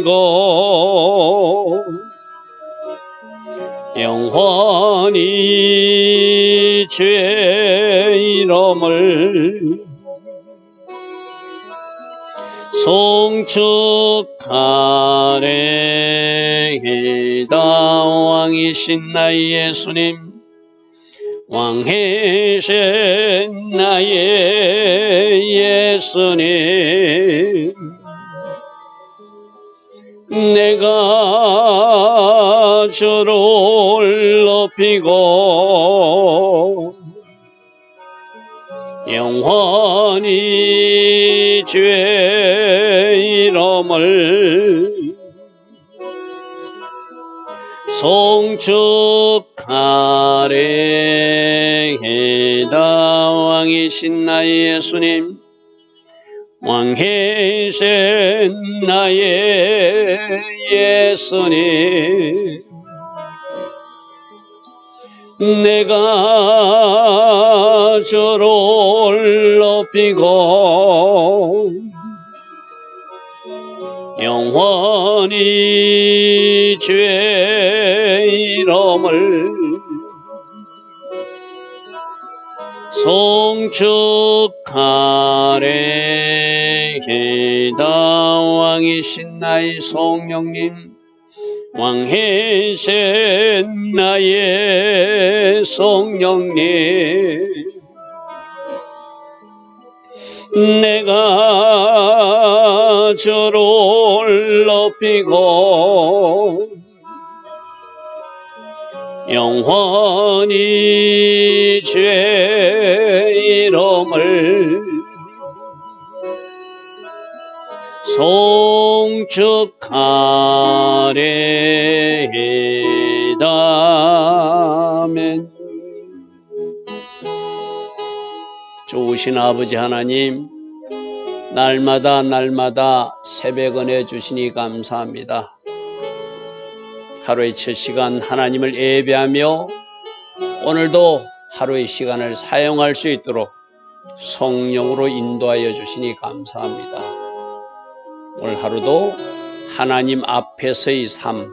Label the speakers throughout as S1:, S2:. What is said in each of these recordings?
S1: 높이고. 영원히 주의 이름을 송축하래이다 왕이신 나의 예수님 왕이신 나의 예수님 내가 주를 높이고 영원히 주의 이름을 송축하래이다 왕이신 나의 예수님 왕이신 나의 예수님 내가 주를 높이고 영원히 주의 이름을 송축하래이다 왕이신 나의 성령님 왕이신 나의 성령님 내가 주를 높이고 영원히 주의 이름을 송 축하리다 아멘. 좋으신 아버지 하나님 날마다 날마다 새벽 은혜 주시니 감사합니다. 하루의 첫 시간 하나님을 예배하며 오늘도 하루의 시간을 사용할 수 있도록 성령으로 인도하여 주시니 감사합니다. 오늘 하루도 하나님 앞에서의 삶,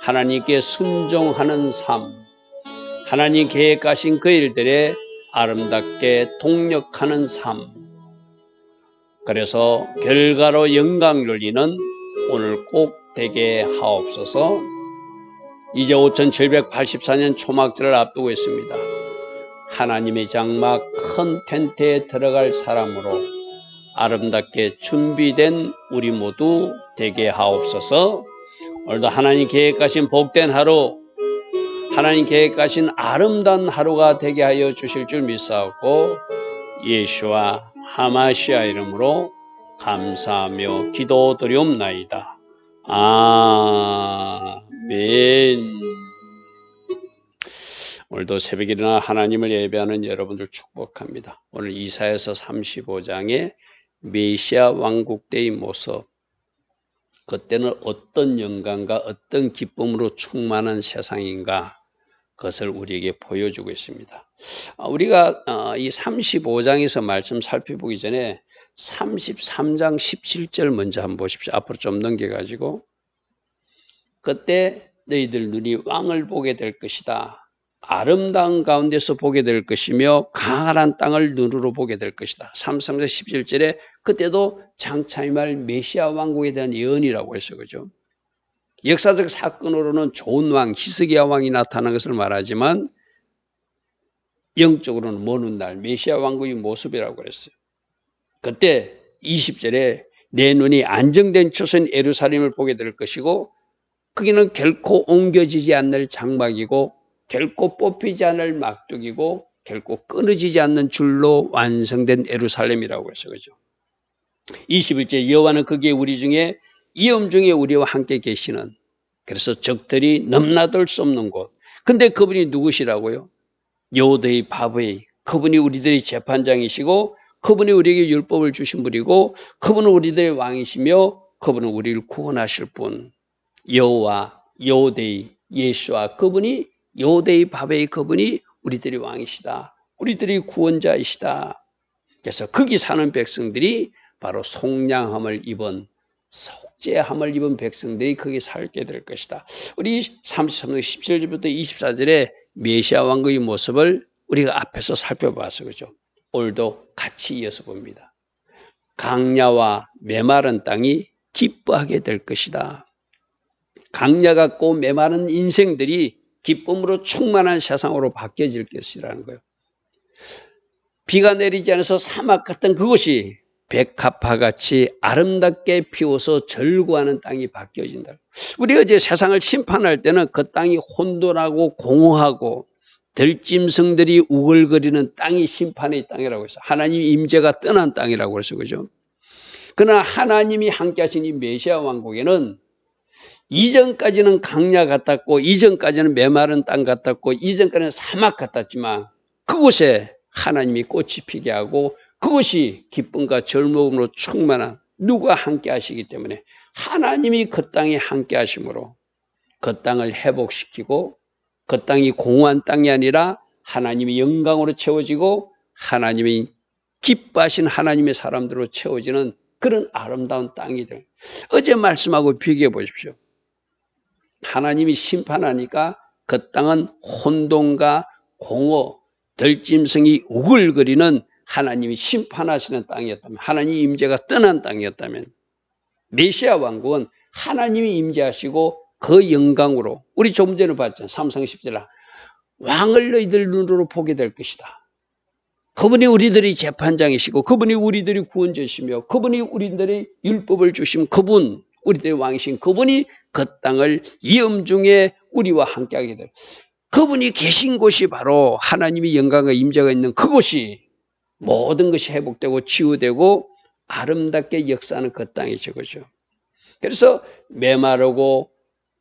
S1: 하나님께 순종하는 삶, 하나님 계획하신 그 일들에 아름답게 동력하는 삶, 그래서 결과로 영광 돌리는 오늘 꼭 되게 하옵소서. 이제 5784년 초막절을 앞두고 있습니다. 하나님의 장막 큰 텐트에 들어갈 사람으로 아름답게 준비된 우리 모두 되게 하옵소서. 오늘도 하나님 계획하신 복된 하루, 하나님 계획하신 아름다운 하루가 되게 하여 주실 줄 믿사오고 예수와 하마시아 이름으로 감사하며 기도드리옵나이다. 아멘. 오늘도 새벽에 일어나 하나님을 예배하는 여러분들 축복합니다. 오늘 이사에서 35장의 메시아 왕국 때의 모습, 그때는 어떤 영광과 어떤 기쁨으로 충만한 세상인가 그것을 우리에게 보여주고 있습니다. 아, 우리가 어, 이 35장에서 말씀 살펴보기 전에 33장 17절 먼저 한번 보십시오. 앞으로 좀 넘겨가지고 그때 너희들 눈이 왕을 보게 될 것이다. 아름다운 가운데서 보게 될 것이며 강한 땅을 눈으로 보게 될 것이다. 33장 17절에 그때도 장차의 말 메시아 왕국에 대한 예언이라고 했어요. 그죠? 역사적 사건으로는 좋은 왕, 히스기야 왕이 나타난 것을 말하지만 영적으로는 먼 훗날 메시아 왕국의 모습이라고 그랬어요. 그때 20절에 내 눈이 안정된 초선 에루살렘을 보게 될 것이고 거기는 결코 옮겨지지 않는 장막이고 결코 뽑히지 않을 막뚝이고 결코 끊어지지 않는 줄로 완성된 에루살렘이라고 해서 그죠. 21절 여호와는 거기에 우리 중에 이엄 중에 우리와 함께 계시는 그래서 적들이 넘나들 수 없는 곳. 근데 그분이 누구시라고요? 여호대의 바보의 그분이 우리들의 재판장이시고 그분이 우리에게 율법을 주신 분이고 그분은 우리들의 왕이시며 그분은 우리를 구원하실 분 여호와 여호대의 예수와 그분이 여호대의 바베의 그분이 우리들의 왕이시다. 우리들의 구원자이시다. 그래서 거기 사는 백성들이 바로 속량함을 입은 속죄함을 입은 백성들이 거기 살게 될 것이다. 우리 33장 17절부터 24절에 메시아 왕국의 모습을 우리가 앞에서 살펴봐서 그죠. 오늘도 같이 이어서 봅니다. 강야와 메마른 땅이 기뻐하게 될 것이다. 강야 같고 메마른 인생들이 기쁨으로 충만한 세상으로 바뀌어질 것이라는 거예요. 비가 내리지 않아서 사막 같은 그곳이 백합화 같이 아름답게 피워서 절구하는 땅이 바뀌어진다. 우리 어제 세상을 심판할 때는 그 땅이 혼돈하고 공허하고 들짐승들이 우글거리는 땅이 심판의 땅이라고 해서 하나님 임재가 떠난 땅이라고 해서 그죠. 그러나 하나님이 함께 하신 이 메시아 왕국에는 이전까지는 강야 같았고 이전까지는 메마른 땅 같았고 이전까지는 사막 같았지만 그곳에 하나님이 꽃이 피게 하고 그것이 기쁨과 젊음으로 충만한 누가 함께 하시기 때문에 하나님이 그 땅에 함께 하심으로 그 땅을 회복시키고 그 땅이 공허한 땅이 아니라 하나님의 영광으로 채워지고 하나님이 기뻐하신 하나님의 사람들로 채워지는 그런 아름다운 땅이 들. 어제 말씀하고 비교해 보십시오. 하나님이 심판하니까 그 땅은 혼돈과 공허, 들짐승이 우글거리는 하나님이 심판하시는 땅이었다면, 하나님 임재가 떠난 땅이었다면, 메시아 왕국은 하나님이 임재하시고 그 영광으로 우리 조금 전에 봤잖아요. 삼성 10절 왕을 너희들 눈으로 보게 될 것이다. 그분이 우리들이 재판장이시고 그분이 우리들이 구원자시며 그분이 우리들의 율법을 주신 그분 우리들의 왕이신 그분이 그 땅을 위험 중에 우리와 함께하게 될 그분이 계신 곳이 바로 하나님의 영광과 임재가 있는 그곳이 모든 것이 회복되고 치유되고 아름답게 역사하는 그 땅이죠. 그죠? 그래서 메마르고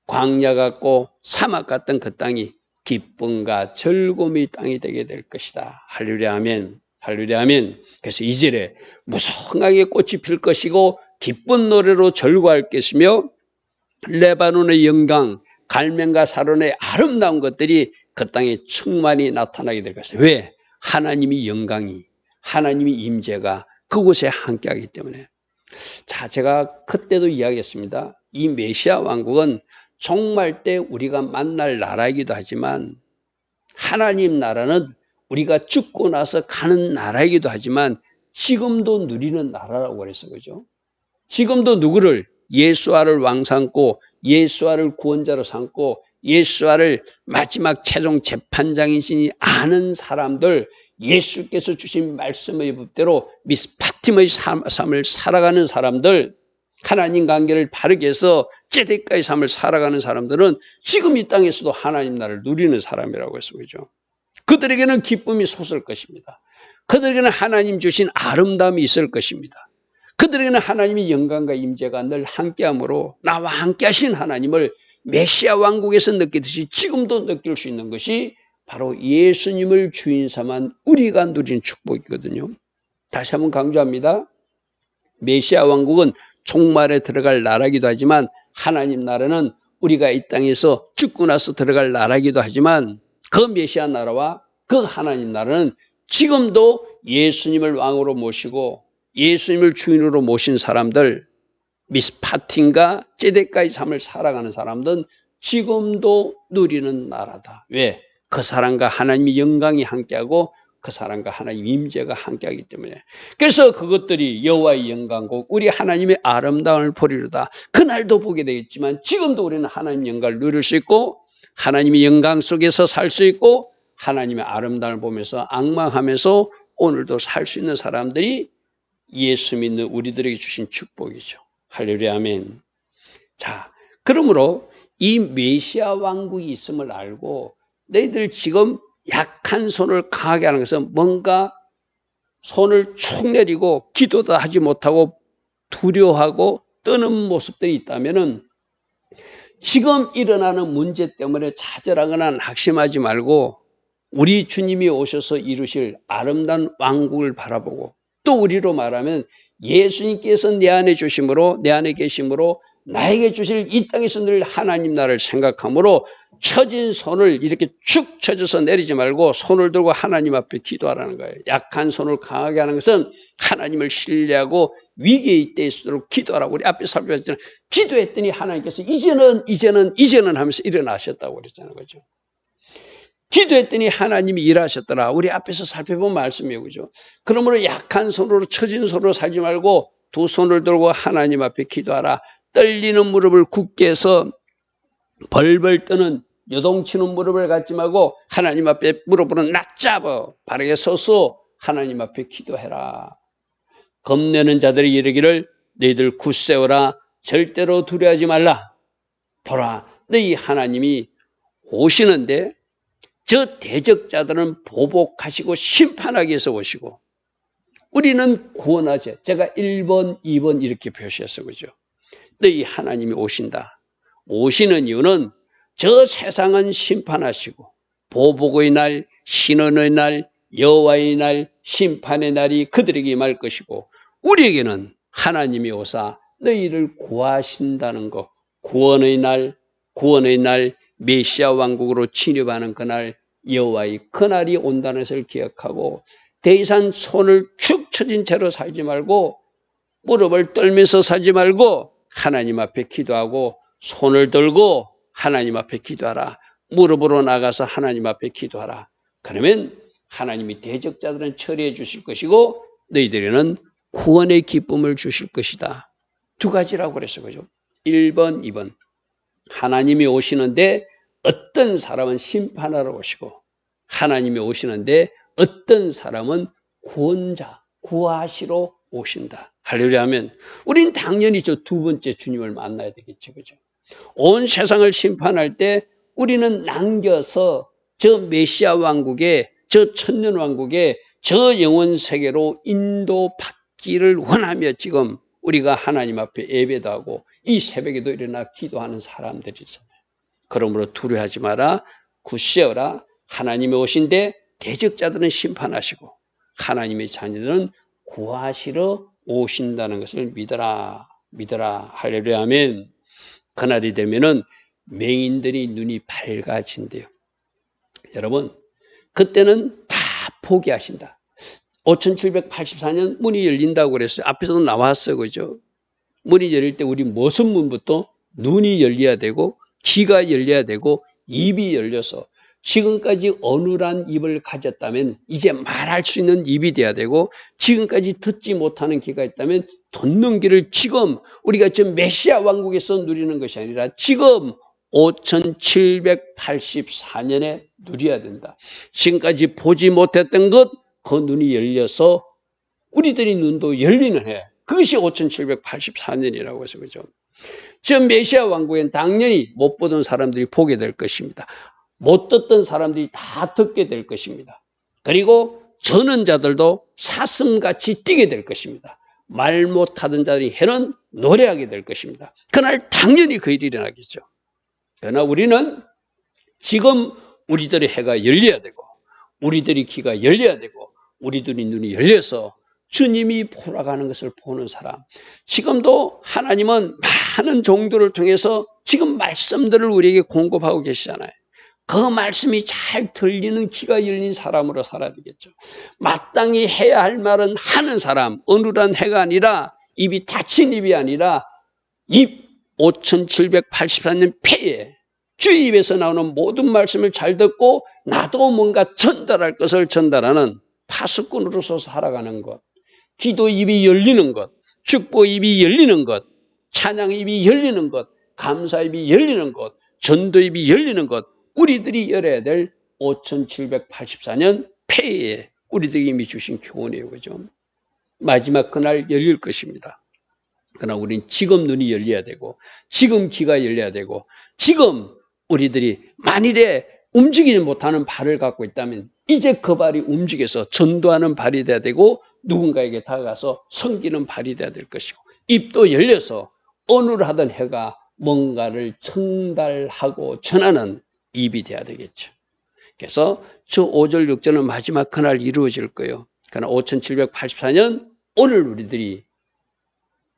S1: 광야 같고 사막 같던 그 땅이 기쁨과 즐거움의 땅이 되게 될 것이다. 할렐루야 하면 할렐루야 하면 그래서 이절에 무성하게 꽃이 필 것이고 기쁜 노래로 절구할 것이며 레바논의 영광 갈면과 사론의 아름다운 것들이 그 땅에 충만히 나타나게 될 것이다. 왜? 하나님이 영광이 하나님이 임재가 그곳에 함께하기 때문에 자 제가 그때도 이야기했습니다. 이 메시아 왕국은 종말 때 우리가 만날 나라이기도 하지만 하나님 나라는 우리가 죽고 나서 가는 나라이기도 하지만 지금도 누리는 나라라고 그랬어 그죠? 지금도 누구를 예수아를 왕 삼고 예수아를 구원자로 삼고 예수아를 마지막 최종 재판장이시니 아는 사람들 예수께서 주신 말씀의 법대로 미스 파팀의 삶을 살아가는 사람들 하나님 관계를 바르게 해서 제대까지 삶을 살아가는 사람들은 지금 이 땅에서도 하나님 나라를 누리는 사람이라고 그죠. 그들에게는 기쁨이 솟을 것입니다. 그들에게는 하나님 주신 아름다움이 있을 것입니다. 그들에게는 하나님의 영광과 임재가 늘 함께함으로 나와 함께 하신 하나님을 메시아 왕국에서 느끼듯이 지금도 느낄 수 있는 것이 바로 예수님을 주인 삼은 우리가 누리는 축복이거든요. 다시 한번 강조합니다. 메시아 왕국은 종말에 들어갈 나라기도 하지만 하나님 나라는 우리가 이 땅에서 죽고 나서 들어갈 나라기도 하지만 그 메시아 나라와 그 하나님 나라는 지금도 예수님을 왕으로 모시고 예수님을 주인으로 모신 사람들 미스파틴과 제데까지 삶을 살아가는 사람들은 지금도 누리는 나라다. 왜? 그 사람과 하나님의 영광이 함께하고 그 사람과 하나님 임재가 함께하기 때문에 그래서 그것들이 여호와의 영광고 우리 하나님의 아름다움을 보리로다 그날도 보게 되겠지만 지금도 우리는 하나님 영광을 누릴 수 있고 하나님의 영광 속에서 살 수 있고 하나님의 아름다움을 보면서 악망하면서 오늘도 살 수 있는 사람들이 예수 믿는 우리들에게 주신 축복이죠. 할렐루야 아멘. 자 그러므로 이 메시아 왕국이 있음을 알고 너희들 지금 약한 손을 강하게 하는 것은 뭔가 손을 축 내리고 기도도 하지 못하고 두려워하고 떠는 모습들이 있다면은 지금 일어나는 문제 때문에 좌절하거나 낙심하지 말고 우리 주님이 오셔서 이루실 아름다운 왕국을 바라보고 또 우리로 말하면 예수님께서 내 안에 주심으로 내 안에 계심으로 나에게 주실 이 땅에서 늘 하나님 나를 생각함으로 처진 손을 이렇게 축 처져서 내리지 말고 손을 들고 하나님 앞에 기도하라는 거예요. 약한 손을 강하게 하는 것은 하나님을 신뢰하고 위기에 있을수록 기도하라고 우리 앞에 살펴봤잖아요. 기도했더니 하나님께서 이제는 이제는 이제는 하면서 일어나셨다고 그랬잖아요. 그죠? 기도했더니 하나님이 일하셨더라. 우리 앞에서 살펴본 말씀이에요. 그죠? 그러므로 약한 손으로 처진 손으로 살지 말고 두 손을 들고 하나님 앞에 기도하라. 떨리는 무릎을 굳게 해서 벌벌 떠는 요동치는 무릎을 갖지 말고 하나님 앞에 무릎으로 낮잡아 바르게 서서 하나님 앞에 기도해라. 겁내는 자들이 이르기를 너희들 굳세어라 절대로 두려워하지 말라. 보라 너희 하나님이 오시는데 저 대적자들은 보복하시고 심판하기 위해서 오시고 우리는 구원하지. 제가 1번, 2번 이렇게 표시했어. 그죠? 너희 하나님이 오신다. 오시는 이유는 저 세상은 심판하시고 보복의 날, 신원의 날, 여호와의 날, 심판의 날이 그들에게 임할 것이고 우리에게는 하나님이 오사 너희를 구하신다는 것, 구원의 날, 구원의 날, 메시아 왕국으로 진입하는 그날 여호와의 그날이 온다는 것을 기억하고 대이산 손을 축 처진 채로 살지 말고 무릎을 떨면서 살지 말고 하나님 앞에 기도하고 손을 들고 하나님 앞에 기도하라. 무릎으로 나가서 하나님 앞에 기도하라. 그러면 하나님이 대적자들은 처리해 주실 것이고 너희들에는 구원의 기쁨을 주실 것이다. 두 가지라고 그랬어요. 그죠? 1번, 2번. 하나님이 오시는데 어떤 사람은 심판하러 오시고 하나님이 오시는데 어떤 사람은 구원자, 구하시러 오신다. 할렐루야 하면 우린 당연히 저 두 번째 주님을 만나야 되겠죠. 그죠? 온 세상을 심판할 때 우리는 남겨서 저 메시아 왕국에 저 천년 왕국에 저 영원 세계로 인도받기를 원하며 지금 우리가 하나님 앞에 예배도 하고 이 새벽에도 일어나 기도하는 사람들이잖아요. 그러므로 두려워하지 마라. 굳세어라. 하나님이 오신데 대적자들은 심판하시고 하나님의 자녀들은 구하시러 오신다는 것을 믿어라. 믿어라. 할렐루야 아멘. 그날이 되면은 맹인들이 눈이 밝아진대요. 여러분, 그때는 다 포기하신다. 5784년 문이 열린다고 그랬어요. 앞에서도 나왔어요. 그죠? 문이 열릴 때 우리 무슨 문부터 눈이 열려야 되고, 귀가 열려야 되고, 입이 열려서 지금까지 어눌한 입을 가졌다면 이제 말할 수 있는 입이 돼야 되고 지금까지 듣지 못하는 귀가 있다면 듣는 귀를 지금 우리가 지금 메시아 왕국에서 누리는 것이 아니라 지금 5784년에 누려야 된다. 지금까지 보지 못했던 것, 그 눈이 열려서 우리들이 눈도 열리는 해. 그것이 5784년이라고 해서 그죠. 지금 메시아 왕국엔 당연히 못 보던 사람들이 보게 될 것입니다. 못 듣던 사람들이 다 듣게 될 것입니다. 그리고 저는 자들도 사슴같이 뛰게 될 것입니다. 말 못하던 자들이 해는 노래하게 될 것입니다. 그날 당연히 그 일이 일어나겠죠. 그러나 우리는 지금 우리들의 해가 열려야 되고, 우리들의 귀가 열려야 되고, 우리들의 눈이 열려서 주님이 돌아가는 것을 보는 사람. 지금도 하나님은 많은 종들을 통해서 지금 말씀들을 우리에게 공급하고 계시잖아요. 그 말씀이 잘 들리는 귀가 열린 사람으로 살아야 되겠죠. 마땅히 해야 할 말은 하는 사람, 어느란 해가 아니라 입이 닫힌 입이 아니라 입 5784년 폐에 주 입에서 나오는 모든 말씀을 잘 듣고 나도 뭔가 전달할 것을 전달하는 파수꾼으로서 살아가는 것. 기도 입이 열리는 것, 축복 입이 열리는 것, 찬양 입이 열리는 것, 감사 입이 열리는 것, 전도 입이 열리는 것, 우리들이 열어야 될 5784년 폐에 우리들이 이미 주신 교훈이에요. 그죠? 마지막 그날 열릴 것입니다. 그러나 우리는 지금 눈이 열려야 되고, 지금 귀가 열려야 되고, 지금 우리들이 만일에 움직이지 못하는 발을 갖고 있다면, 이제 그 발이 움직여서 전도하는 발이 돼야 되고, 누군가에게 다가가서 섬기는 발이 돼야 될 것이고, 입도 열려서 어눌하던 해가 뭔가를 전달하고 전하는 입이 돼야 되겠죠. 그래서 저 5절 6절은 마지막 그날 이루어질 거예요. 그러나 5784년 오늘 우리들이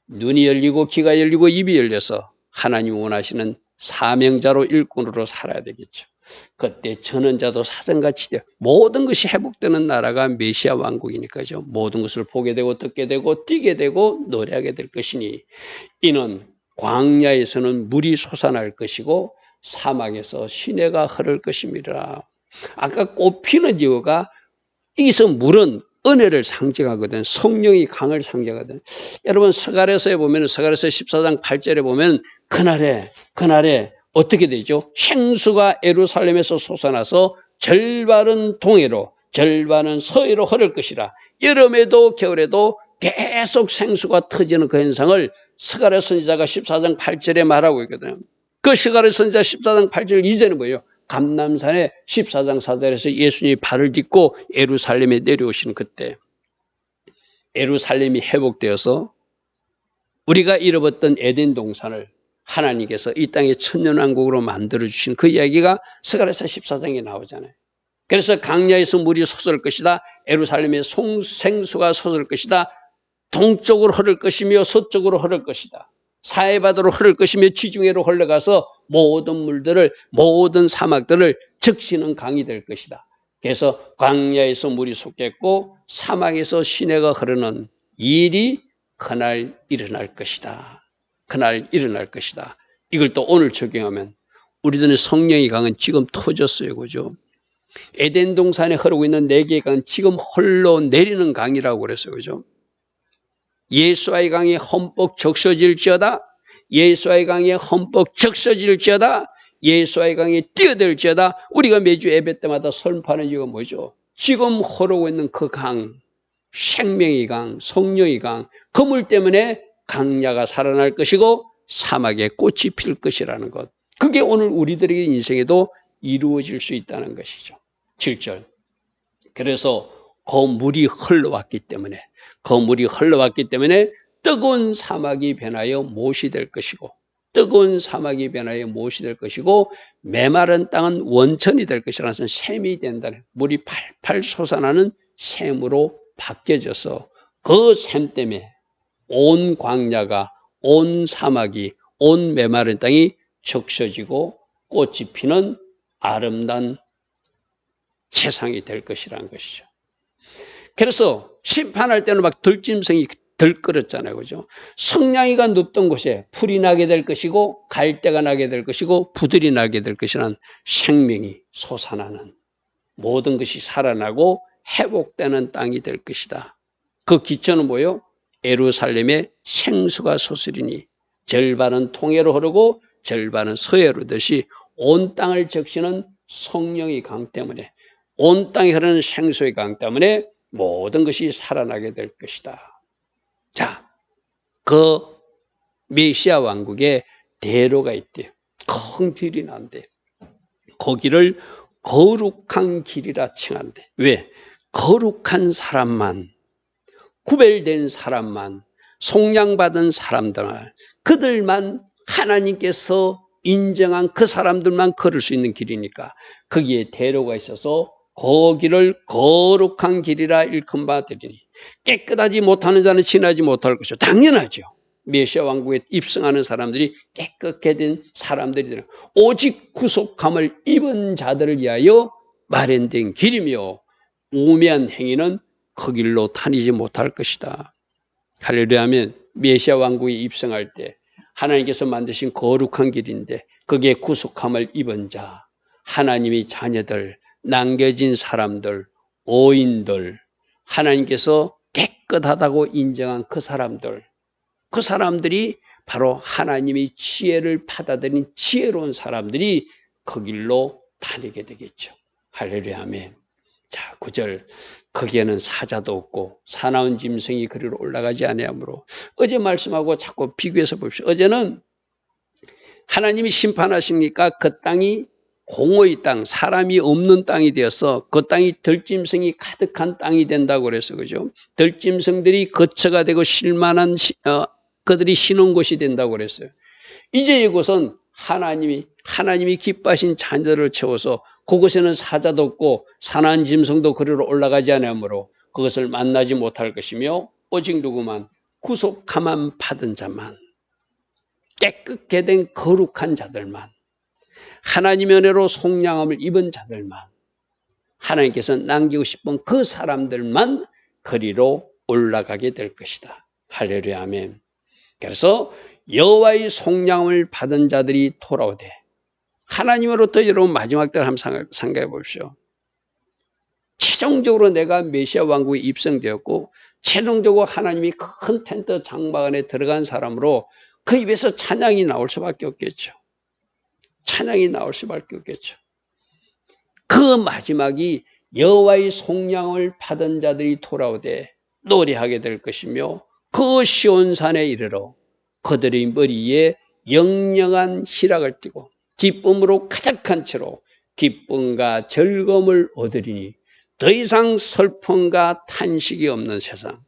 S1: 눈이 열리고 귀가 열리고 입이 열려서 하나님 원하시는 사명자로 일꾼으로 살아야 되겠죠. 그때 전원자도 사정같이 돼 모든 것이 회복되는 나라가 메시아 왕국이니까죠. 모든 것을 보게 되고 듣게 되고 뛰게 되고 노래하게 될 것이니 이는 광야에서는 물이 솟아날 것이고 사막에서 시내가 흐를 것입니다. 아까 꽃피는 이유가 여기서 물은 은혜를 상징하거든. 성령이 강을 상징하거든. 여러분 서갈에서에 보면 서갈에서 14장 8절에 보면 그날에 그날에 어떻게 되죠? 생수가 에루살렘에서 솟아나서 절반은 동해로 절반은 서해로 흐를 것이라. 여름에도 겨울에도 계속 생수가 터지는 그 현상을 스가랴 선지자가 14장 8절에 말하고 있거든요. 그 스가랴 선지자 14장 8절 이전에 뭐예요? 감남산에 14장 4절에서 예수님이 발을 딛고 에루살렘에 내려오시는 그때 에루살렘이 회복되어서 우리가 잃어버렸던 에덴 동산을 하나님께서 이 땅에 천년왕국으로 만들어 주신 그 이야기가 스가랴서 14장에 나오잖아요. 그래서 강야에서 물이 솟을 것이다. 에루살렘에 송생수가 솟을 것이다. 동쪽으로 흐를 것이며 서쪽으로 흐를 것이다. 사해바다로 흐를 것이며 지중해로 흘러가서 모든 물들을 모든 사막들을 적시는 강이 될 것이다. 그래서 광야에서 물이 솟겠고 사막에서 시내가 흐르는 일이 그날 일어날 것이다. 그날 일어날 것이다. 이걸 또 오늘 적용하면 우리들의 성령의 강은 지금 터졌어요. 그죠? 에덴 동산에 흐르고 있는 네 개의 강은 지금 홀로 내리는 강이라고 그랬어요. 그죠? 예수와의 강이 험뻑 적셔질지어다. 예수와의 강이 험뻑 적셔질지어다. 예수와의 강이 뛰어들지어다. 우리가 매주 예배 때마다 선포하는 이유가 뭐죠? 지금 흐르고 있는 그 강, 생명의 강, 성령의 강, 그물 때문에 강야가 살아날 것이고 사막에 꽃이 필 것이라는 것. 그게 오늘 우리들의 인생에도 이루어질 수 있다는 것이죠. 7절. 그래서 그 물이 흘러왔기 때문에 그 물이 흘러왔기 때문에 뜨거운 사막이 변하여 못이 될 것이고 뜨거운 사막이 변하여 못이 될 것이고 메마른 땅은 원천이 될 것이라는 샘이 된다는 물이 팔팔 솟아나는 샘으로 바뀌어져서 그 샘 때문에 온 광야가 온 사막이 온 메마른 땅이 적셔지고 꽃이 피는 아름다운 세상이 될 것이라는 것이죠. 그래서 심판할 때는 막 들짐승이 들끓었잖아요. 그죠? 성냥이가 눕던 곳에 풀이 나게 될 것이고 갈대가 나게 될 것이고 부들이 나게 될 것이라는 생명이 솟아나는 모든 것이 살아나고 회복되는 땅이 될 것이다. 그 기초는 뭐요? 에루살렘에 생수가 솟으리니 절반은 통해로 흐르고 절반은 서해로 듯이 온 땅을 적시는 성령의 강 때문에 온 땅에 흐르는 생수의 강 때문에 모든 것이 살아나게 될 것이다. 자, 그 메시아 왕국에 대로가 있대요. 큰 길이 난대. 거기를 거룩한 길이라 칭한대. 왜? 거룩한 사람만 구별된 사람만 속량받은 사람들 그들만 하나님께서 인정한 그 사람들만 걸을 수 있는 길이니까 거기에 대로가 있어서 거기를 거룩한 길이라 일컫 바들이니 깨끗하지 못하는 자는 지나지 못할 것이죠. 당연하죠. 메시아 왕국에 입성하는 사람들이 깨끗게 된 사람들이 오직 구속함을 입은 자들을 위하여 마련된 길이며 우매한 행위는 그 길로 다니지 못할 것이다. 할렐루야면 메시아 왕국에 입성할 때 하나님께서 만드신 거룩한 길인데 거기에 구속함을 입은 자, 하나님의 자녀들, 남겨진 사람들, 오인들, 하나님께서 깨끗하다고 인정한 그 사람들, 그 사람들이 바로 하나님의 지혜를 받아들인 지혜로운 사람들이 그 길로 다니게 되겠죠. 할렐루야 아멘. 자, 9절. 거기에는 사자도 없고 사나운 짐승이 그리로 올라가지 아니하므로 어제 말씀하고 자꾸 비교해서 봅시다. 어제는 하나님이 심판하시니까 그 땅이 공허의 땅, 사람이 없는 땅이 되어서 그 땅이 들짐승이 가득한 땅이 된다고 그래서 그죠? 들짐승들이 거처가 되고 실만한 어, 그들이 쉬는 곳이 된다고 그랬어요. 이제 이곳은 하나님이 하나님이 기뻐하신 자녀들을 채워서 그곳에는 사자도 없고 산한 짐승도 그리로 올라가지 않으므로 그것을 만나지 못할 것이며 오직 누구만 구속함만 받은 자만 깨끗게 된 거룩한 자들만 하나님의 은혜로 속량함을 입은 자들만 하나님께서 남기고 싶은 그 사람들만 거리로 올라가게 될 것이다. 할렐루야 아멘. 그래서 여호와의 속량을 받은 자들이 돌아오되 하나님으로부터 여러분 마지막 때 한번 생각해 보십시오. 최종적으로 내가 메시아 왕국에 입성되었고 최종적으로 하나님이 큰 텐트 장막 안에 들어간 사람으로 그 입에서 찬양이 나올 수밖에 없겠죠. 찬양이 나올 수밖에 없겠죠. 그 마지막이 여호와의 속량을 받은 자들이 돌아오되 노래하게 될 것이며 그 시온산에 이르러 그들의 머리에 영영한 희락을 띠고 기쁨으로 가득한 채로 기쁨과 즐거움을 얻으리니 더 이상 슬픔과 탄식이 없는 세상,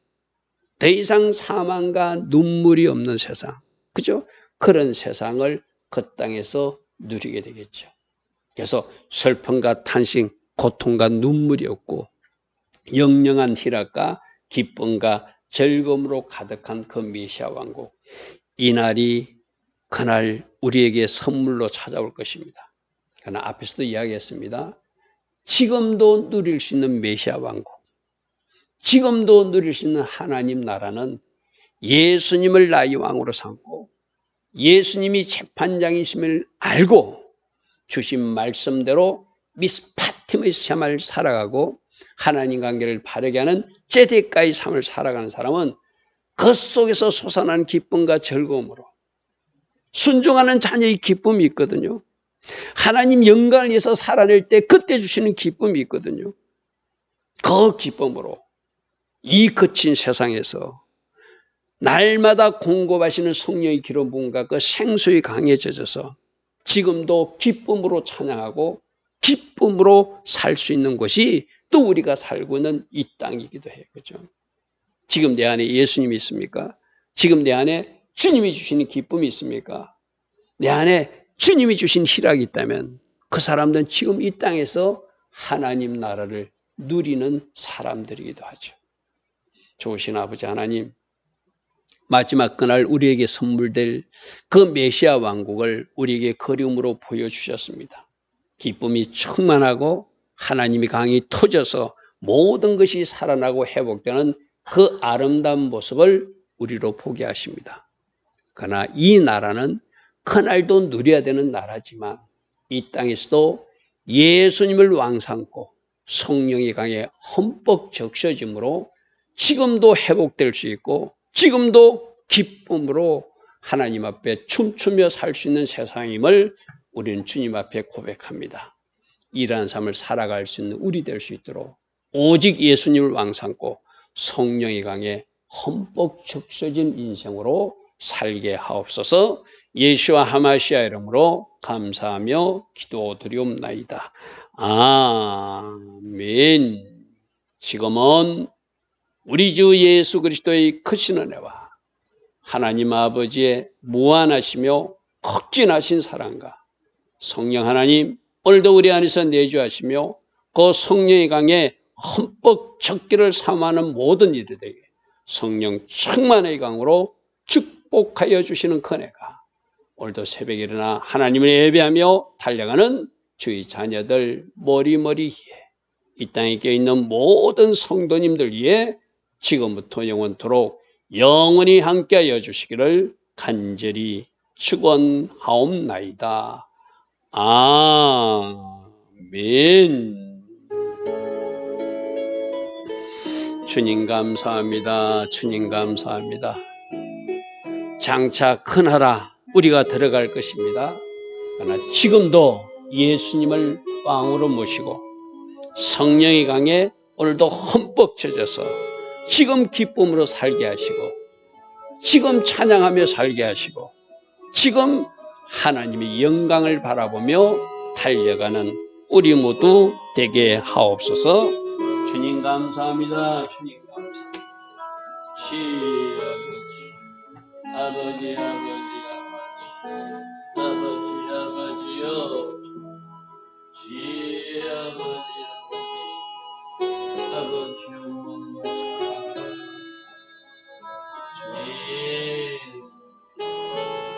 S1: 더 이상 사망과 눈물이 없는 세상, 그죠? 그런 세상을 그 땅에서 누리게 되겠죠. 그래서 슬픔과 탄식, 고통과 눈물이 없고 영영한 희락과 기쁨과 즐거움으로 가득한 그 메시아 왕국. 이날이 그날 우리에게 선물로 찾아올 것입니다. 그러나 앞에서도 이야기했습니다. 지금도 누릴 수 있는 메시아 왕국, 지금도 누릴 수 있는 하나님 나라는 예수님을 나의 왕으로 삼고 예수님이 재판장이심을 알고 주신 말씀대로 미스파티의 삶을 살아가고 하나님 관계를 바르게 하는 제대가의 삶을 살아가는 사람은 그 속에서 솟아나는 기쁨과 즐거움으로 순종하는 자녀의 기쁨이 있거든요. 하나님 영광을 위해서 살아낼 때 그때 주시는 기쁨이 있거든요. 그 기쁨으로 이 거친 세상에서 날마다 공급하시는 성령의 기름 부음과 그 생수의 강에 젖어서 지금도 기쁨으로 찬양하고 기쁨으로 살 수 있는 것이 또 우리가 살고 있는 이 땅이기도 해요. 그죠? 지금 내 안에 예수님이 있습니까? 지금 내 안에 주님이 주시는 기쁨이 있습니까? 내 안에 주님이 주신 희락이 있다면 그 사람들은 지금 이 땅에서 하나님 나라를 누리는 사람들이기도 하죠. 좋으신 아버지 하나님, 마지막 그날 우리에게 선물될 그 메시아 왕국을 우리에게 그림으로 보여주셨습니다. 기쁨이 충만하고 하나님이 강이 터져서 모든 것이 살아나고 회복되는 그 아름다운 모습을 우리로 보게 하십니다. 그러나 이 나라는 그날도 누려야 되는 나라지만 이 땅에서도 예수님을 왕 삼고 성령이 강에 흠뻑 적셔짐으로 지금도 회복될 수 있고 지금도 기쁨으로 하나님 앞에 춤추며 살 수 있는 세상임을 우리는 주님 앞에 고백합니다. 이러한 삶을 살아갈 수 있는 우리 될 수 있도록 오직 예수님을 왕 삼고 성령의 강에 흠뻑 적셔진 인생으로 살게 하옵소서 예수와 하마시아 이름으로 감사하며 기도드리옵나이다. 아멘. 지금은 우리 주 예수 그리스도의 크신 은혜와 하나님 아버지의 무한하시며 극진하신 사랑과 성령 하나님 오늘도 우리 안에서 내주하시며 그 성령의 강에 흠뻑 적기를 삼하는 모든 이들에게 성령 충만의 강으로 축복하여 주시는 큰애가 오늘도 새벽에 일어나 하나님을 예배하며 달려가는 주의 자녀들 머리머리 위에 이 땅에 껴있는 모든 성도님들 위해 지금부터 영원토록 영원히 함께하여 주시기를 간절히 축원하옵나이다. 아멘. 주님 감사합니다. 주님 감사합니다. 장차 큰 하라 우리가 들어갈 것입니다. 그러나 지금도 예수님을 왕으로 모시고 성령의 강에 오늘도 흠뻑 젖어서 지금 기쁨으로 살게 하시고 지금 찬양하며 살게 하시고 지금 하나님의 영광을 바라보며 달려가는 우리 모두 되게 하옵소서 주님 감사합니다. 주님 감사합니다. 시 아버지 아버지 아버지 아버지